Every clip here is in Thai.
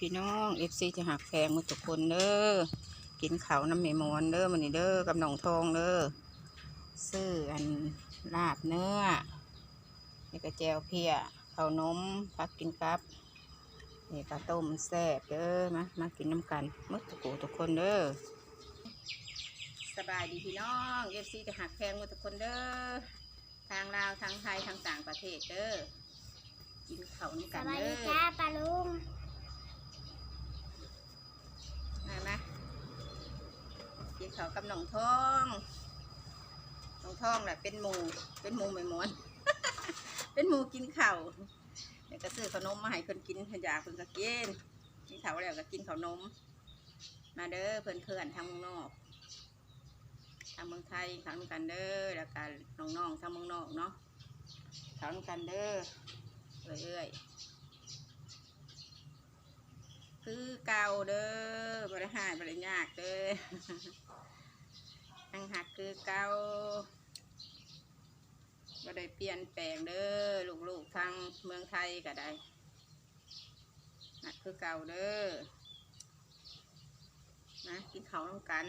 พี่น้องเอฟซีจะหักแพงหมาทุกคนเด้อกินเขาน้ำเมมอนเด้อมันนี่เด้อกับหนองทองเด้อซื้ออันลาบเนื้อนี่ก็แจวเพียข้าวนมพักกินกับนี่ก็ต้มแซ่บเด้อมามากินน้ำกันมึกตะกูทุกคนเด้อสบายดีพี่น้องเอฟซีจะหักแพงหมาทุกคนเด้อทางลาวทางไทยทางต่างประเทศเด้อกินเขาน้ำกันวัสเด้ดีจ้าปลาลุง มาไหม กินข้ากับหนองทองหนองทองแหละเป็นหมูเป็นหมูไม่หมอน เป็นหมูกินเข้าวเดี๋ยวก็ซื้อขนมมาให้เพิ่นกินเพิ่นอยากเพิ่นก็กินกินข้าแล้วก็กินขานม มาเด้อเพื่อนเพื่อนๆทางเมืองนอกทางเมืองไทยทางกันเด้อแล้วก็น้องๆทางเมืองนอกเนาะทางกันเด้อเรื่อยคือเก่าเด้อบริหารบริยากเด้อ ทังหักคือเก่าบ่ได้เปลี่ยนแปลงเด้อลูกๆทางเมืองไทยก็ได้หักคือเก่าเด้อนะกินเขาวน้ำกัน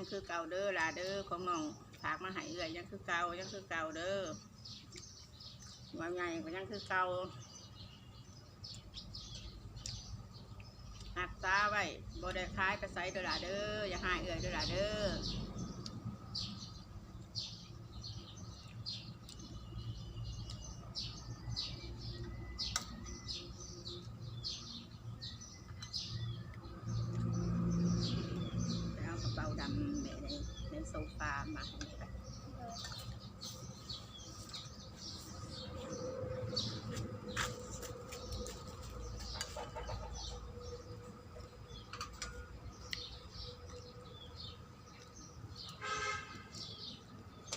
ยังคือเก่าเด้อล่ะเด้อของน้องฝากมาให้เอือยยังคือเก่ายังคือเก่าเด้อว่าไงก็ยังคือเก่าหักตาไว้บ่ได้คล้ายไปใส่เด้อลาเด้ออย่าหายเอื่อยเด้อลาเด้อไปเอากระเป๋าดำแม่ในในโซฟามาให้ไป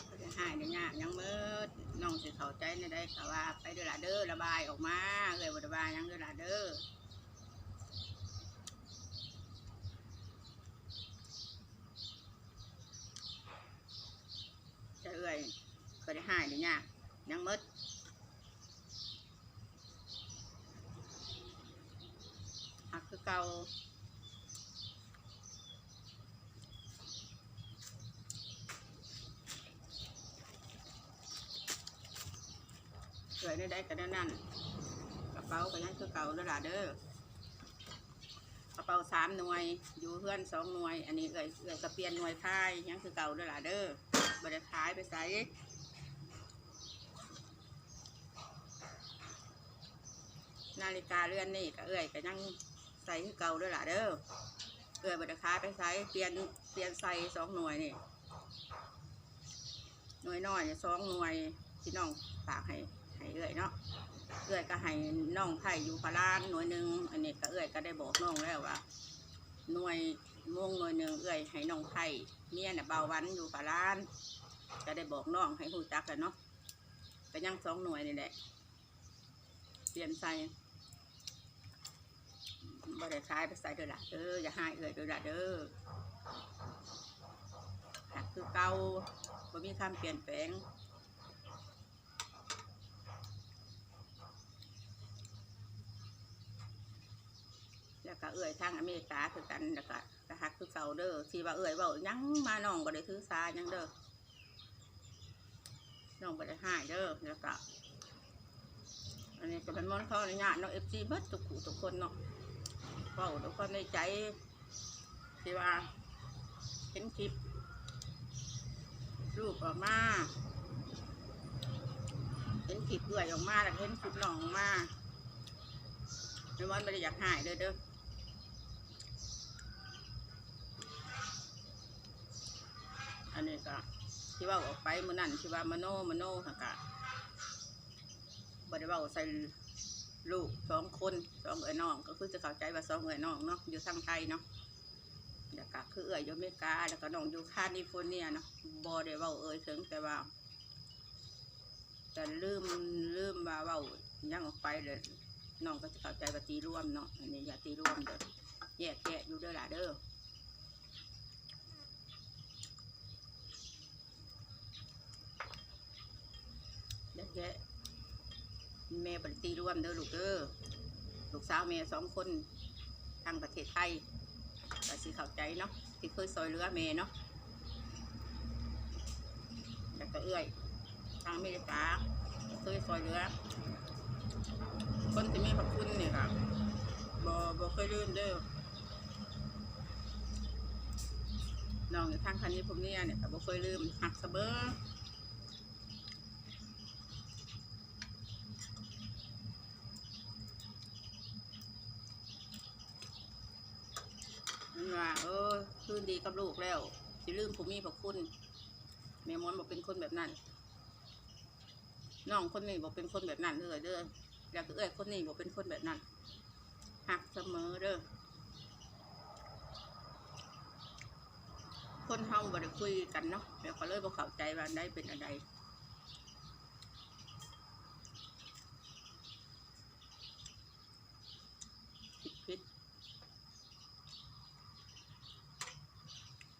ก็จะหายเดี๋ยวยากยังมืดน้องสิเข้าใจในได้ค่ะว่าไปเด้อล่ะเด้อระบายออกมาเลยบ่ระบายยังเด้อล่ะเด้อจะเอื่อยก็ได้หายเดี๋ยวยากยังมืดหักคือเก่า ยได้ได้กันนั่นกระเป๋าก็ยังคือเก่าเด้อล่ะเด้อกระเป๋าสามหน่วย อยู่เพื่อนสองหน่วย อันนี้เอ่ยเอ่ยกระเปลี่ยนหน่วยพายยังคือเก่าเด้อล่ะเด้อบริขายไปใส่นาฬิกาเรือนนี่ก็เอ่ยก็ยังใส่คือเก่าด้อล่ะเด้อเอ่ยบริขายไปใส่เปลี่ยนเปลี่ยนใส่สองหน่วยนี่หน่วยน้อยสองหน่วยที่น้องฝากให้ ให้เอื้อยเนาะเอื้อยก็ให้น้องไผ่อยู่พารานหน่วยหนึ่งอันนี้ก็เอื้อยก็ได้บอกน้องแล้วว่าหน่วยม่วงหน่วยหนึ่งเอื้อยให้น้องไผ่เมียน่ะเบาหวันอยู่พารานก็ได้บอกน้องให้หูจักกันเนาะก็ยังสองหน่วยนี่แหละเปลี่ยนใส่บ่ได้ขายไปใส่เด้อละเด้ออย่าให้เอื้อยเด้อละเด้อหักคือเก่าบ่มีคำเปลี่ยนแปลง แล้วก็เอื่อยทางอเมริกาคือกันแล้วก็กระหักคือเก่าเด้อที่ว่าเอื่อยว่ายังมาน้องก็ได้ถือสายังเด้อน้องก็ได้หายเด้อแล้วก็อันนี้ก็เป็นมอนข้อในงานเนาะเอฟซีเบิดทุกผู้ทุกคนเนาะเฝ้าทุกคนในใจที่ว่าเห็นคลิปรูปออกมาเห็นคลิปเอื่อยออกมาแล้วเห็นคลิปน้องออกมาในวันไม่ได้อยากหายเด้อเด้อนนี้ก็ ที่ว่าออกไปมื่อนั้นที่ว่ามโนมโนหักกะบริว่าใส่ลูกสองคนสองเอ๋ยน้องก็คือจะเข้าใจว่าสองเอ๋ยน้องเนาะอยู่ทางไทยเนาะแล้วก็คือเอ๋ยอยู่อเมริกาแล้วก็น้องอยู่คาลิฟอร์เนียเนาะบอได้เว่าเอ๋ยถึงแต่ว่าแต่ลืมลืมว่าว้ายังออกไปเลยน้องก็จะเข้าใจว่าตีร่วมเนาะอันนี้อย่าตีร่วมเด้อแยกแยะอยู่เด้อล่ะเด้อ แยกแยะแม่บริตีร่วมเด้อลูกเด้อลูกสาวแม่สองคนทางประเทศไทยก็สิเข้าใจเนาะที่เคยซอยเรือแม่เนาะแล้วก็เอื้อยทางอเมริกาเคยซอยเรือ คนที่มีพระคุณนี่ค่ะบอบอเคยลืมเด้อน้องอยู่ทางคันนี้ผมเนี่ยเนี่ยแต่บอเคยลืมหักเสมอมันว่าเออคืนดี กับลูกแล้วสิลืมผมมีพระคุณแม่มอนบอกเป็นคนแบบนั้นน้องคนนี้บอกเป็นคนแบบนั้นเลยเด้อแล้วก็เอ้ยคนนี้บอกเป็นคนแบบนั้นหักเสมอเด้อคนเฮาบ่ได้คุยกันเนาะแล้วก็เลยบ่เข้าใจว่าได้เป็นอะไรผิดผิด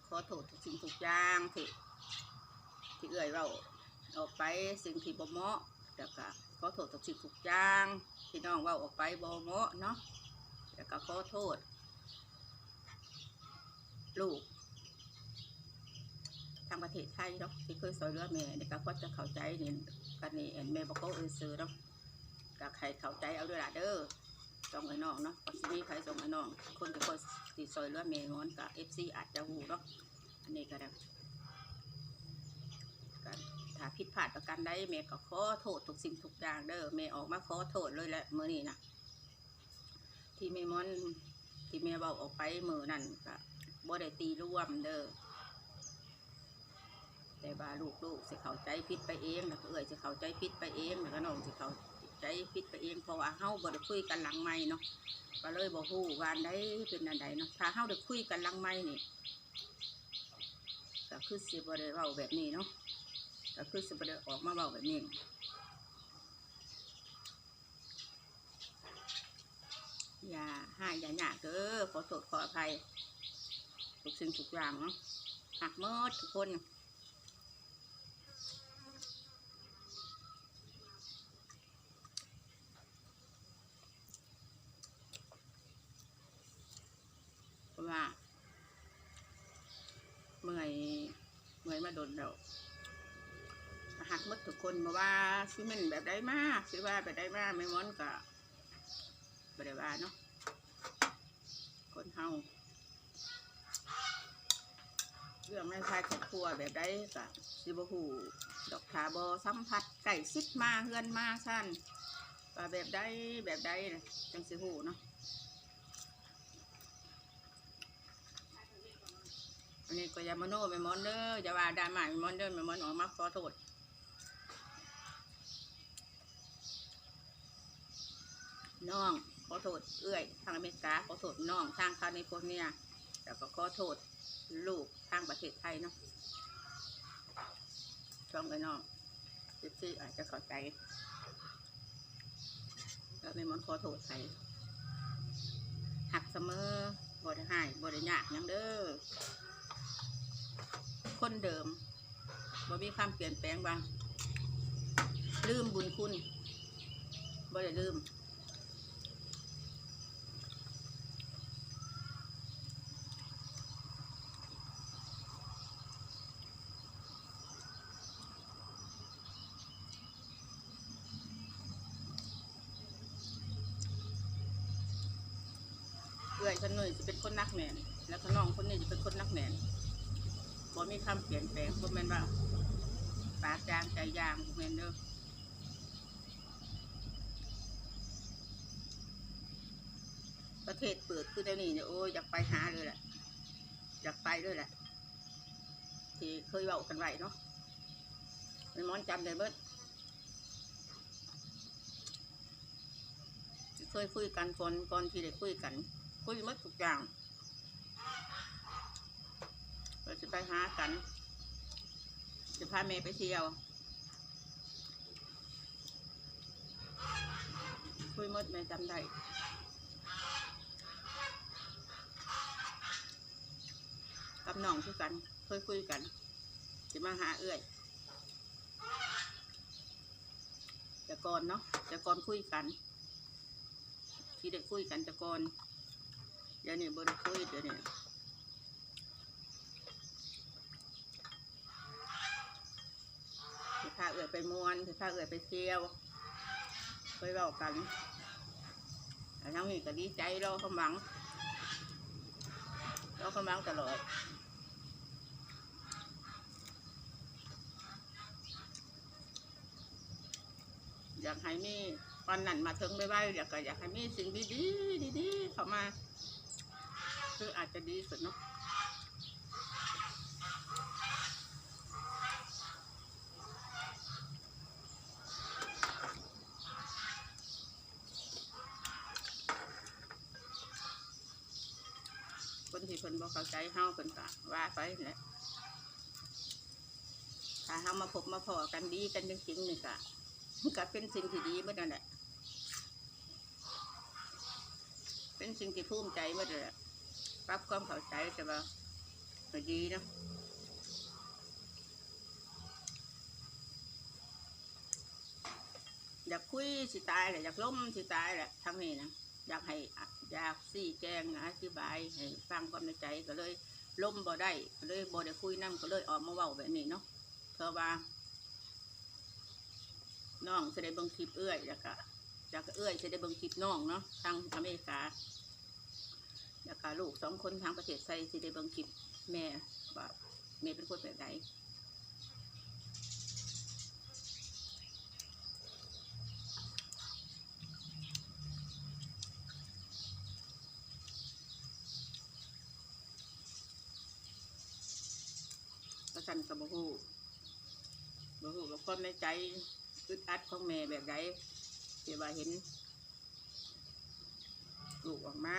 ขอโทษทุกสิ่งทุก อย่างที่ที่เอ่ยเราออกไปสิ่งที่บ่เหมาะแล้วก็ขอโทษทุกสิ่งทุกอย่างที่น้องว่าออกไปบ่เหมาะเนาะแล้วก็ขอโทษ ลูกทางประเทศไทยเนาะที่เคยสอยเรือแม่เด็กก็จะเข้าใจนี่กันนี่เอ็นแม่บอกเขาเออซื้อเนาะก็ใครเข้าใจเอาด้วยล่ะเด้อส่งไอ้น้องเนาะก็สิมีใครส่งไอ้น้อง คนที่คนติดซอยเรือแม่งอนกับเอฟซีอาจจะหูเนาะ อันนี้ก็ได้ก็ถ้าผิดพลาดประกันได้แม่ก็ขอโทษทุกสิ่งทุกอย่างเด้อแม่ออกมาขอโทษเลยแหละเมื้อนี้นะที่แม่มอนที่แม่เบาออกไปมือนั่นก็บ่ได้ตีร่วมเด้อแต่ว่าลูกลูกสิเข้าใจผิดไปเองแล้วก็เอ่ยสิเข้าใจผิดไปเองแล้วก็น้องสิเข้าใจผิดไปเองเพราะว่าเฮาบ่ได้คุยกันหลังไม้เนาะก็เลยบ่ฮู้ว่าอันใดเป็นอันใดเนาะถ้าเฮาได้คุยกันหลังไม้นี่ ก็คือสิบ่ได้เวาแบบนี้เนาะก็คือสิบ่ได้ออกมาเบาแบบนี้อย่าให้อย่าหยาเด้อขอโทษขออภัยทุกสิ่งทุกอย่างเนาะหักเมดทุกคน เพราะว่าเมื่อยเมื่อยมาโดนแล้วหักมดทุกคนมาว่าซิเมนแบบได้มากซิว่าแบบได้มากไม่ม้อนก็บได้ว่าเนาะคนเฮาเรื่องไม่ใช่ครอบครัวแบบได้ก็สิบหูดอกขาบอสัมผัสไก่ซิดมาเฮือนมาสั้นแบบได้แบบได้นะจังสิหูเนาะ อันนี้ก็อยามาโน่ไปมอนเด้ออย่าว่าดราม่าไปมอนเด้อไปมอนออกมาขอโทษน้องขอโทษเอื้อยทางอเมริกาขอโทษน้องทางคาลิฟอร์เนียแล้วก็ขอโทษลูกทางประเทศไทยเนาะช่องไปน้องซื่ออาจจะเข้าใจแล้วแม่มอนขอโทษใครหักเสมอบริหายบริยากยังเด้อ คนเดิมบ่มีความเปลี่ยนแปลงบ้างลืมบุญคุณบ่ได้ลืมเอื้อยคนหนึ่งจะเป็นคนนักแหนนแล้วก็น้องคนนี้จะเป็นคนนักแหนน บ่มีคำเปลี่ยนแปลงบ่แม่นว่าปากยางใจยางบ่แม่นเด้อประเทศเปิดคือเดี๋ยวนี้เนี่ยโอ้ยอยากไปหาเลยแหละอยากไปด้วยแหละที่เคยเว้ากันไว้เนาะไม่มอนจำได้เบิดเคยคุยกันก่อนก่อนที่ได้คุยกัน คุยหมดทุกอย่าง เราจะไปหากัน จะพาเมย์ไปเที่ยว คุยมดแม่จำได้กับน้องคือกันเคยคุยกันจะมาหาเอื้อยแต่ก่อนเนาะแต่ก่อนคุยกัน ที่ได้คุยกันแต่ก่อนเดี๋ยวนี้บ่ได้คุยเดี๋ยวนี้สิ พาเอื้อยไปมวนสิพาเอื้อยไปเที่ยวเคยเว้ากันแล้วทั้งนี้ก็ดีใจเรอคำหวังรอคำหวังตลอดอยากให้มีวันนั้นมาถึงไม่ไหวอยากก็อยากให้มีสิ่งดีๆดีๆเข้ามา คืออาจจะดีสุดเนาะคน ที่เพิ่นบ่เข้าใจเฮาเพิ่นก็ว่าไปแหละถ้าเฮามาพบมาพอกันดีกันจริงๆนี่ก็ก็เป็นสิ่งที่ดีเมื่อนั่นแหละเป็นสิ่งที่ภูมิใจเมื่อนั่นแหละปรับความเข้าใจแต่ว่าก็ดีนะอยากคุยสิตายแหละอยากล้มสิตายแหละทั้งนี้นะ อยากให้อยากสี่แจงอธิบายให้ฟังความในใจก็เลยล้มบ่ได้ก็เลยบ่ได้คุยนั่งก็เลยออกมาเว้าแบบนี้เนาะเพราะว่าน้องจะได้เบิ่งคลิปเอื้อยแล้วก็จากเอื้อยจะได้เบิ่งคลิปน้องเนาะทางอเมริกาแล้วก็ลูกสองคนทางประเทศไทยจะได้เบิ่งคลิปแม่ว่าแม่เป็นคนแบบไหน สั่นกับบ่ฮู้บ่ฮู้กับความในใจอึดอัดของแม่แบบไรที่ว่าเห็นลูกออกมา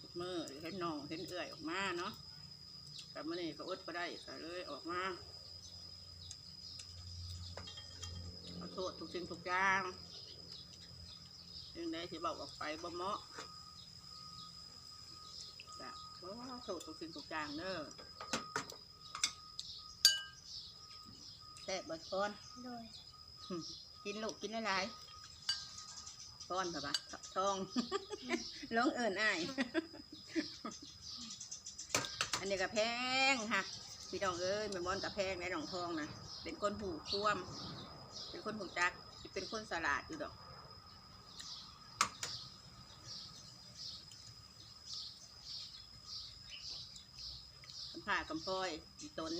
ทุกมือหรือเห็นน้องเห็นเอื่อยออกมาเนาะแต่มื่อนี้ก็อดก็ได้ก็เลยออกมาขอโทษทุกสิ่งทุกอย่างยังไงที่บอกออกไปบ่เหมาะจ้ะขอโทษทุกสิ่งทุกอย่างเด้อ แซ่บบ่ทอนโดยกินลูกกินอะไรป้อนเถอะปะทองลงเอิญอ้ายอันนี้ก็แพงค่ะพี่น้องเอ้ยแม่มอนกับแพงในหนองทองนะเป็นคนผูกควมเป็นคนผูกจักเป็นคนสลาดอยู่ดอกกำผ้ากำพร้อยอีตน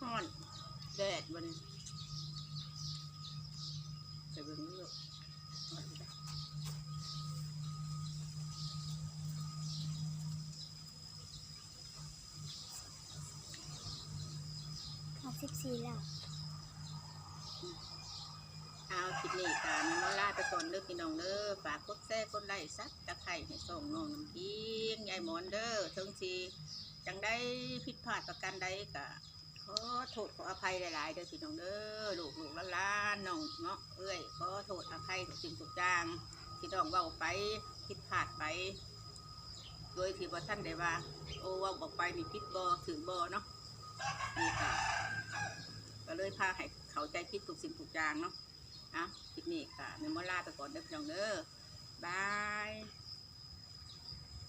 ฮ้อน แดดวันนี้ไปเบิ่งนี่ลูกฮ้อนอยู่จ้ะหกสิบสี่แล้ว เอาคลิปนี้ค่ะมีมาลาไปก่อนเด้อพี่น้องเด้อฝากกดแซ่กดไลค์ซักตะไคร้ให้ส่งน้องน้ำพิงยายหมอนเด้อถึงทีจังได้ผิดพลาดประการใดก็ ขอโทษขออภัยหลายๆเด้อพี่น้องเด้อลูกลูกล้านน้องเนาะเอ้ยขอโทษอภัยทุกสิ่งทุกอย่างที่น้องเว้าไปผิดพลาดไป โดยที่ว่าท่านได้ว่า โอ้เว่าบอกไปนี่ผิดบอถือบอเนาะนี่ค่ะก็เลยพาให้เข้าใจผิดทุกสิ่งทุกอย่างเนาะอะคลิปนี้ค่ะเมมโมล่าไปก่อนเด้อพี่น้องเด้อบาย